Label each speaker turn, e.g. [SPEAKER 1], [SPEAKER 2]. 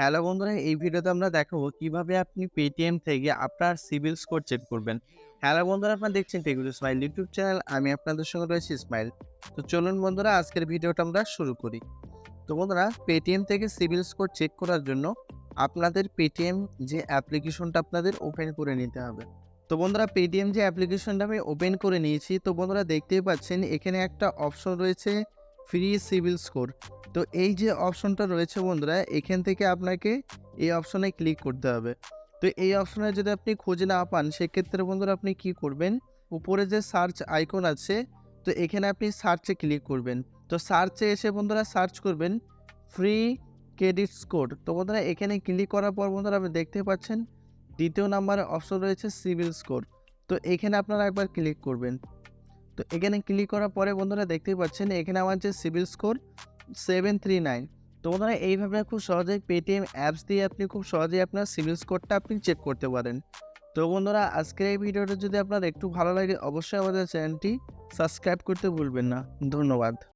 [SPEAKER 1] Hello বন্ধুরা, এই ভিডিওতে আমরা দেখাবো কীভাবে আপনি পেটিএম থেকে আপনার সিভিল স্কোর চেক করবেন। হ্যালো বন্ধুরা, আপনারা দেখছেন টেগুলো স্মাইল ইউটিউব চ্যানেল আমি আপনাদের সঙ্গে রয়েছি স্মাইল তো চলুন বন্ধুরা, আজকের ভিডিওটা আমরা শুরু করি। তো বন্ধুরা পেটিএম থেকে সিভিল স্কোর চেক করার জন্য আপনাদের পেটিএম যে অ্যাপ্লিকেশনটা আপনাদের ওপেন করে নিতে হবে। তো বন্ধুরা পেটিএম যে অ্যাপ্লিকেশনটা আমি ওপেন করে নিয়েছি, তো বন্ধুরা দেখতেই পাচ্ছেন, এখানে একটা অপশন রয়েছে ফ্রি সিভিল স্কোর তো এই যে অপশনটা রয়েছে বন্ধুরা, এখান থেকে আপনাকে এই অপশনে ক্লিক করতে হবে। তো এই অপশনে যদি আপনি খুঁজে না পান, সেক্ষেত্রে বন্ধুরা আপনি কি করবেন? উপরে যে সার্চ আইকন আছে, তো এখানে আপনি সার্চে ক্লিক করবেন। তো সার্চে এসে বন্ধুরা সার্চ করবেন ফ্রি ক্রেডিট স্কোর। তো বন্ধুরা এখানে ক্লিক করার পর বন্ধুরা আপনি দেখতে পাচ্ছেন, দ্বিতীয় নাম্বারে অপশন রয়েছে সিভিল স্কোর। তো এখানে আপনারা একবার ক্লিক করবেন। তো এখানে ক্লিক করার পরে বন্ধুরা দেখতেই পাচ্ছেন, এখানে আমার যে CIBIL score seven three nine তো বন্ধুরা, এইভাবে খুব সহজেই পেটিএম অ্যাপস দিয়ে আপনি খুব সহজেই আপনার সিভিল স্কোরটা আপনি চেক করতে পারেন। তো বন্ধুরা, আজকের এই ভিডিওটা যদি আপনার একটু ভালো লাগে, অবশ্যই আমাদের চ্যানেলটি সাবস্ক্রাইব করতে ভুলবেন না। ধন্যবাদ।